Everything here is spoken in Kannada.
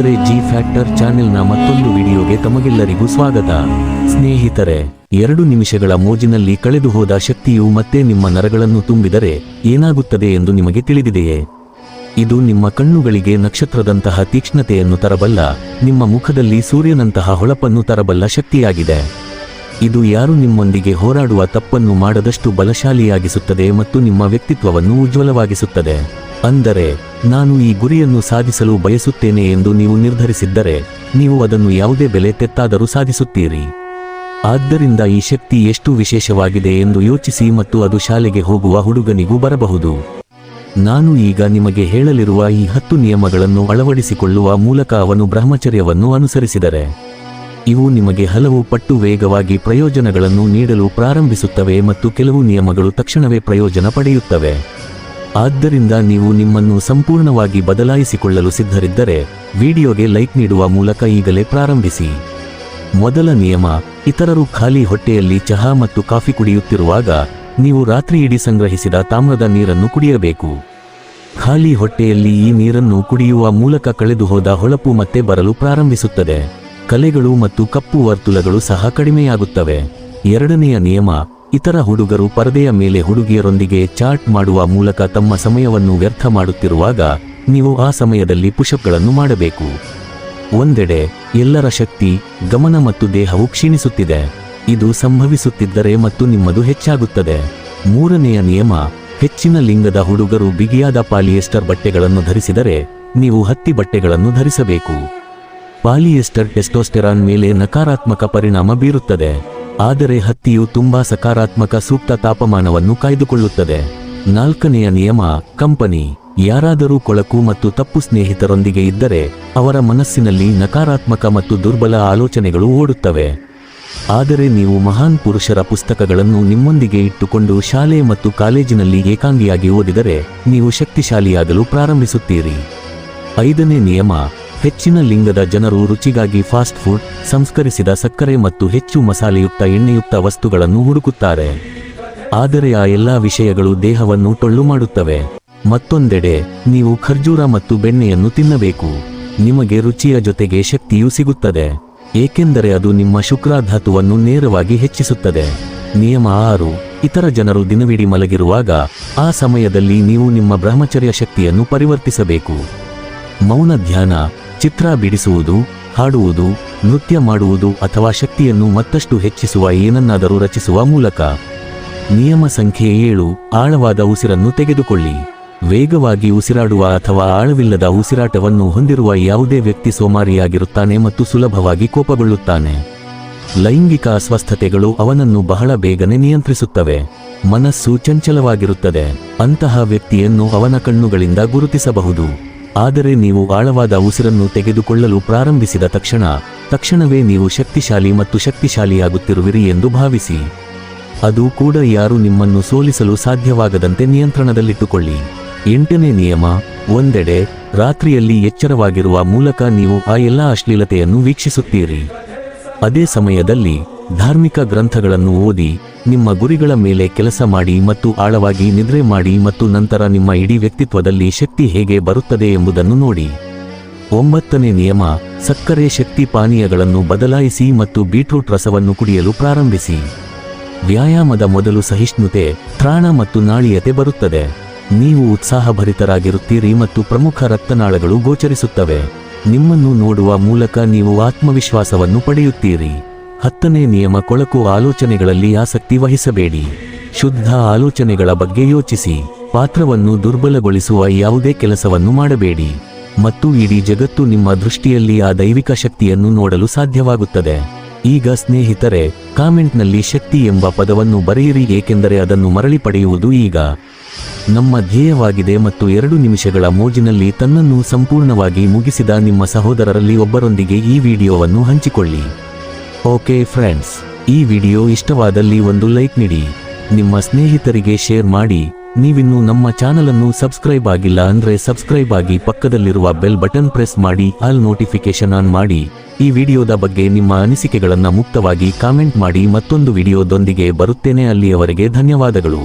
ಸ್ನೇಹಿತರೆ ಜಿ ಫ್ಯಾಕ್ಟರ್ ಚಾನೆಲ್ನ ಮತ್ತೊಂದು ವಿಡಿಯೋಗೆ ತಮಗೆಲ್ಲರಿಗೂ ಸ್ವಾಗತ. ಸ್ನೇಹಿತರೆ, ಎರಡು ನಿಮಿಷಗಳ ಮೋಜಿನಲ್ಲಿ ಕಳೆದು ಹೋದ ಶಕ್ತಿಯು ಮತ್ತೆ ನಿಮ್ಮ ನರಗಳನ್ನು ತುಂಬಿದರೆ ಏನಾಗುತ್ತದೆ ಎಂದು ನಿಮಗೆ ತಿಳಿದಿದೆಯೇ? ಇದು ನಿಮ್ಮ ಕಣ್ಣುಗಳಿಗೆ ನಕ್ಷತ್ರದಂತಹ ತೀಕ್ಷ್ಣತೆಯನ್ನು ತರಬಲ್ಲ, ನಿಮ್ಮ ಮುಖದಲ್ಲಿ ಸೂರ್ಯನಂತಹ ಹೊಳಪನ್ನು ತರಬಲ್ಲ ಶಕ್ತಿಯಾಗಿದೆ. ಇದು ಯಾರು ನಿಮ್ಮೊಂದಿಗೆ ಹೋರಾಡುವ ತಪ್ಪನ್ನು ಮಾಡದಷ್ಟು ಬಲಶಾಲಿಯಾಗಿಸುತ್ತದೆ ಮತ್ತು ನಿಮ್ಮ ವ್ಯಕ್ತಿತ್ವವನ್ನು ಉಜ್ವಲವಾಗಿಸುತ್ತದೆ. ಅಂದರೆ, ನಾನು ಈ ಗುರಿಯನ್ನು ಸಾಧಿಸಲು ಬಯಸುತ್ತೇನೆ ಎಂದು ನೀವು ನಿರ್ಧರಿಸಿದ್ದರೆ, ನೀವು ಅದನ್ನು ಯಾವುದೇ ಬೆಲೆ ತೆತ್ತಾದರೂ ಸಾಧಿಸುತ್ತೀರಿ. ಆದ್ದರಿಂದ ಈ ಶಕ್ತಿ ಎಷ್ಟು ವಿಶೇಷವಾಗಿದೆ ಎಂದು ಯೋಚಿಸಿ ಮತ್ತು ಅದು ಶಾಲೆಗೆ ಹೋಗುವ ಹುಡುಗನಿಗೂ ಬರಬಹುದು. ನಾನು ಈಗ ನಿಮಗೆ ಹೇಳಲಿರುವ ಈ ಹತ್ತು ನಿಯಮಗಳನ್ನು ಅಳವಡಿಸಿಕೊಳ್ಳುವ ಮೂಲಕ ಅವನು ಬ್ರಹ್ಮಚರ್ಯವನ್ನು ಅನುಸರಿಸಿದರೆ. ಇವು ನಿಮಗೆ ಹಲವು ಪಟ್ಟು ವೇಗವಾಗಿ ಪ್ರಯೋಜನಗಳನ್ನು ನೀಡಲು ಪ್ರಾರಂಭಿಸುತ್ತವೆ ಮತ್ತು ಕೆಲವು ನಿಯಮಗಳು ತಕ್ಷಣವೇ ಪ್ರಯೋಜನ ಪಡೆಯುತ್ತವೆ. ಆದ್ದರಿಂದ ನೀವು ನಿಮ್ಮನ್ನು ಸಂಪೂರ್ಣವಾಗಿ ಬದಲಾಯಿಸಿಕೊಳ್ಳಲು ಸಿದ್ಧರಿದ್ದರೆ, ವಿಡಿಯೋಗೆ ಲೈಕ್ ನೀಡುವ ಮೂಲಕ ಈಗಲೇ ಪ್ರಾರಂಭಿಸಿ. ಮೊದಲ ನಿಯಮ, ಇತರರು ಖಾಲಿ ಹೊಟ್ಟೆಯಲ್ಲಿ ಚಹಾ ಮತ್ತು ಕಾಫಿ ಕುಡಿಯುತ್ತಿರುವಾಗ, ನೀವು ರಾತ್ರಿಯಿಡೀ ಸಂಗ್ರಹಿಸಿದ ತಾಮ್ರದ ನೀರನ್ನು ಕುಡಿಯಬೇಕು. ಖಾಲಿ ಹೊಟ್ಟೆಯಲ್ಲಿ ಈ ನೀರನ್ನು ಕುಡಿಯುವ ಮೂಲಕ ಕಳೆದುಹೋದ ಹೊಳಪು ಮತ್ತೆ ಬರಲು ಪ್ರಾರಂಭಿಸುತ್ತದೆ. ಕಲೆಗಳು ಮತ್ತು ಕಪ್ಪು ವರ್ತುಲಗಳು ಸಹ ಕಡಿಮೆಯಾಗುತ್ತವೆ. ಎರಡನೆಯ ನಿಯಮ, ಇತರ ಹುಡುಗರು ಪರದೆಯ ಮೇಲೆ ಹುಡುಗಿಯರೊಂದಿಗೆ ಚಾಟ್ ಮಾಡುವ ಮೂಲಕ ತಮ್ಮ ಸಮಯವನ್ನು ವ್ಯರ್ಥ ಮಾಡುತ್ತಿರುವಾಗ, ನೀವು ಆ ಸಮಯದಲ್ಲಿ ಪುಷಪ್ಗಳನ್ನು ಮಾಡಬೇಕು. ಒಂದೆಡೆ, ಎಲ್ಲರ ಶಕ್ತಿ, ಗಮನ ಮತ್ತು ದೇಹವು ಕ್ಷೀಣಿಸುತ್ತಿದೆ. ಇದು ಸಂಭವಿಸುತ್ತಿದ್ದರೆ ಮತ್ತು ನಿಮ್ಮದು ಹೆಚ್ಚಾಗುತ್ತದೆ. ಮೂರನೆಯ ನಿಯಮ, ಹೆಚ್ಚಿನ ಲಿಂಗದ ಹುಡುಗರು ಬಿಗಿಯಾದ ಪಾಲಿಯೆಸ್ಟರ್ ಬಟ್ಟೆಗಳನ್ನು ಧರಿಸಿದರೆ, ನೀವು ಹತ್ತಿ ಬಟ್ಟೆಗಳನ್ನು ಧರಿಸಬೇಕು. ಪಾಲಿಯೆಸ್ಟರ್ ಟೆಸ್ಟೋಸ್ಟೆರಾನ್ ಮೇಲೆ ನಕಾರಾತ್ಮಕ ಪರಿಣಾಮ ಬೀರುತ್ತದೆ. ಆದರೆ ಹತ್ತಿಯು ತುಂಬಾ ಸಕಾರಾತ್ಮಕ ಸೂಕ್ತ ತಾಪಮಾನವನ್ನು ಕಾಯ್ದುಕೊಳ್ಳುತ್ತದೆ. ನಾಲ್ಕನೆಯ ನಿಯಮ, ಕಂಪನಿ. ಯಾರಾದರೂ ಕೊಳಕು ಮತ್ತು ತಪ್ಪು ಸ್ನೇಹಿತರೊಂದಿಗೆ ಇದ್ದರೆ, ಅವರ ಮನಸ್ಸಿನಲ್ಲಿ ನಕಾರಾತ್ಮಕ ಮತ್ತು ದುರ್ಬಲ ಆಲೋಚನೆಗಳು ಓಡುತ್ತವೆ. ಆದರೆ ನೀವು ಮಹಾನ್ ಪುರುಷರ ಪುಸ್ತಕಗಳನ್ನು ನಿಮ್ಮೊಂದಿಗೆ ಇಟ್ಟುಕೊಂಡು ಶಾಲೆ ಮತ್ತು ಕಾಲೇಜಿನಲ್ಲಿ ಏಕಾಂಗಿಯಾಗಿ ಓದಿದರೆ, ನೀವು ಶಕ್ತಿಶಾಲಿಯಾಗಲು ಪ್ರಾರಂಭಿಸುತ್ತೀರಿ. ಐದನೇ ನಿಯಮ ಹೆಚ್ಚಿನ ಲಿಂಗದ ಜನರು ರುಚಿಗಾಗಿ ಫಾಸ್ಟ್ ಫುಡ್, ಸಂಸ್ಕರಿಸಿದ ಸಕ್ಕರೆ ಮತ್ತು ಹೆಚ್ಚು ಮಸಾಲೆಯುಕ್ತ ಎಣ್ಣೆಯುಕ್ತ ವಸ್ತುಗಳನ್ನು ಹುಡುಕುತ್ತಾರೆ. ಆದರೆ ಆ ಎಲ್ಲಾ ವಿಷಯಗಳು ದೇಹವನ್ನು ಟೊಳ್ಳು ಮಾಡುತ್ತವೆ. ಮತ್ತೊಂದೆಡೆ, ನೀವು ಖರ್ಜೂರ ಮತ್ತು ಬೆಣ್ಣೆಯನ್ನು ತಿನ್ನಬೇಕು. ನಿಮಗೆ ರುಚಿಯ ಜೊತೆಗೆ ಶಕ್ತಿಯೂ ಸಿಗುತ್ತದೆ. ಏಕೆಂದರೆ ಅದು ನಿಮ್ಮ ಶುಕ್ರಾಧಾತುವನ್ನು ನೇರವಾಗಿ ಹೆಚ್ಚಿಸುತ್ತದೆ. ನಿಯಮ ಆರು, ಇತರ ಜನರು ದಿನವಿಡೀ ಮಲಗಿರುವಾಗ, ಆ ಸಮಯದಲ್ಲಿ ನೀವು ನಿಮ್ಮ ಬ್ರಹ್ಮಚರ್ಯ ಶಕ್ತಿಯನ್ನು ಪರಿವರ್ತಿಸಬೇಕು. ಮೌನ ಧ್ಯಾನ ಚಿತ್ರ ಬಿಡಿಸುವುದು, ಹಾಡುವುದು, ನೃತ್ಯ ಮಾಡುವುದು ಅಥವಾ ಶಕ್ತಿಯನ್ನು ಮತ್ತಷ್ಟು ಹೆಚ್ಚಿಸುವ ಏನನ್ನಾದರೂ ರಚಿಸುವ ಮೂಲಕ. ನಿಯಮ ಸಂಖ್ಯೆ ಏಳು, ಆಳವಾದ ಉಸಿರನ್ನು ತೆಗೆದುಕೊಳ್ಳಿ. ವೇಗವಾಗಿ ಉಸಿರಾಡುವ ಅಥವಾ ಆಳವಿಲ್ಲದ ಉಸಿರಾಟವನ್ನು ಹೊಂದಿರುವ ಯಾವುದೇ ವ್ಯಕ್ತಿ ಸೋಮಾರಿಯಾಗಿರುತ್ತಾನೆ ಮತ್ತು ಸುಲಭವಾಗಿ ಕೋಪಗೊಳ್ಳುತ್ತಾನೆ. ಲೈಂಗಿಕ ಅಸ್ವಸ್ಥತೆಗಳು ಅವನನ್ನು ಬಹಳ ಬೇಗನೆ ನಿಯಂತ್ರಿಸುತ್ತವೆ. ಮನಸ್ಸು ಚಂಚಲವಾಗಿರುತ್ತದೆ. ಅಂತಹ ವ್ಯಕ್ತಿಯನ್ನು ಅವನ ಕಣ್ಣುಗಳಿಂದ ಗುರುತಿಸಬಹುದು. ಆದರೆ ನೀವು ಆಳವಾದ ಉಸಿರನ್ನು ತೆಗೆದುಕೊಳ್ಳಲು ಪ್ರಾರಂಭಿಸಿದ ತಕ್ಷಣ, ತಕ್ಷಣವೇ ನೀವು ಶಕ್ತಿಶಾಲಿ ಮತ್ತು ಶಕ್ತಿಶಾಲಿಯಾಗುತ್ತಿರುವಿರಿ ಎಂದು ಭಾವಿಸಿ. ಅದು ಕೂಡ ಯಾರು ನಿಮ್ಮನ್ನು ಸೋಲಿಸಲು ಸಾಧ್ಯವಾಗದಂತೆ ನಿಯಂತ್ರಣದಲ್ಲಿಟ್ಟುಕೊಳ್ಳಿ. ಎಂಟನೇ ನಿಯಮ, ಒಂದೆಡೆ, ರಾತ್ರಿಯಲ್ಲಿ ಎಚ್ಚರವಾಗಿರುವ ಮೂಲಕ ನೀವು ಆ ಎಲ್ಲ ಅಶ್ಲೀಲತೆಯನ್ನು ವೀಕ್ಷಿಸುತ್ತೀರಿ. ಅದೇ ಸಮಯದಲ್ಲಿ ಧಾರ್ಮಿಕ ಗ್ರಂಥಗಳನ್ನು ಓದಿ ನಿಮ್ಮ ಗುರಿಗಳ ಮೇಲೆ ಕೆಲಸ ಮಾಡಿ ಮತ್ತು ಆಳವಾಗಿ ನಿದ್ರೆ ಮಾಡಿ ಮತ್ತು ನಂತರ ನಿಮ್ಮ ಇಡೀ ವ್ಯಕ್ತಿತ್ವದಲ್ಲಿ ಶಕ್ತಿ ಹೇಗೆ ಬರುತ್ತದೆ ಎಂಬುದನ್ನು ನೋಡಿ. ಒಂಬತ್ತನೇ ನಿಯಮ, ಸಕ್ಕರೆ ಶಕ್ತಿ ಪಾನೀಯಗಳನ್ನು ಬದಲಾಯಿಸಿ ಮತ್ತು ಬೀಟ್ರೂಟ್ ರಸವನ್ನು ಕುಡಿಯಲು ಪ್ರಾರಂಭಿಸಿ. ವ್ಯಾಯಾಮದ ಮೊದಲು ಸಹಿಷ್ಣುತೆ, ತ್ರಾಣ ಮತ್ತು ನಾಳೀಯತೆ ಬರುತ್ತದೆ. ನೀವು ಉತ್ಸಾಹಭರಿತರಾಗಿರುತ್ತೀರಿ ಮತ್ತು ಪ್ರಮುಖ ರಕ್ತನಾಳಗಳು ಗೋಚರಿಸುತ್ತವೆ. ನಿಮ್ಮನ್ನು ನೋಡುವ ಮೂಲಕ ನೀವು ಆತ್ಮವಿಶ್ವಾಸವನ್ನು ಪಡೆಯುತ್ತೀರಿ. ಹತ್ತನೇ ನಿಯಮ ಕೊಳಕು ಆಲೋಚನೆಗಳಲ್ಲಿ ಆಸಕ್ತಿ ವಹಿಸಬೇಡಿ. ಶುದ್ಧ ಆಲೋಚನೆಗಳ ಬಗ್ಗೆ ಯೋಚಿಸಿ. ಪಾತ್ರವನ್ನು ದುರ್ಬಲಗೊಳಿಸುವ ಯಾವುದೇ ಕೆಲಸವನ್ನು ಮಾಡಬೇಡಿ. ಮತ್ತು ಇಡೀ ಜಗತ್ತು ನಿಮ್ಮ ದೃಷ್ಟಿಯಲ್ಲಿ ಆ ದೈವಿಕ ಶಕ್ತಿಯನ್ನು ನೋಡಲು ಸಾಧ್ಯವಾಗುತ್ತದೆ. ಈಗ ಸ್ನೇಹಿತರೆ, ಕಾಮೆಂಟ್ನಲ್ಲಿ ಶಕ್ತಿ ಎಂಬ ಪದವನ್ನು ಬರೆಯಿರಿ, ಏಕೆಂದರೆ ಅದನ್ನು ಮರಳಿ ಪಡೆಯುವುದು ಈಗ. ನಮ್ಮ ಧ್ಯೇಯವಾಗಿದೆ ಮತ್ತು ಎರಡು ನಿಮಿಷಗಳ ಮೋಜಿನಲ್ಲಿ ತನ್ನನ್ನು ಸಂಪೂರ್ಣವಾಗಿ ಮುಗಿಸಿದ ನಿಮ್ಮ ಸಹೋದರರಲ್ಲಿ ಒಬ್ಬರೊಂದಿಗೆ ಈ ವಿಡಿಯೋವನ್ನು ಹಂಚಿಕೊಳ್ಳಿ. ಓಕೆ ಫ್ರೆಂಡ್ಸ್, ಈ ವಿಡಿಯೋ ಇಷ್ಟವಾದಲ್ಲಿ ಒಂದು ಲೈಕ್ ನೀಡಿ, ನಿಮ್ಮ ಸ್ನೇಹಿತರಿಗೆ ಶೇರ್ ಮಾಡಿ, ನೀವಿನ್ನು ನಮ್ಮ ಚಾನಲನ್ನು ಸಬ್ಸ್ಕ್ರೈಬ್ ಆಗಿಲ್ಲ ಅಂದ್ರೆ ಸಬ್ಸ್ಕ್ರೈಬ್ ಆಗಿ ಪಕ್ಕದಲ್ಲಿರುವ ಬೆಲ್ ಬಟನ್ ಪ್ರೆಸ್ ಮಾಡಿ, ಆಲ್ ನೋಟಿಫಿಕೇಶನ್ ಆನ್ ಮಾಡಿ, ಈ ವಿಡಿಯೋದ ಬಗ್ಗೆ ನಿಮ್ಮ ಅನಿಸಿಕೆಗಳನ್ನು ಮುಕ್ತವಾಗಿ ಕಾಮೆಂಟ್ ಮಾಡಿ ಮತ್ತೊಂದು ವಿಡಿಯೋದೊಂದಿಗೆ ಬರುತ್ತೇನೆ ಅಲ್ಲಿಯವರೆಗೆ ಧನ್ಯವಾದಗಳು.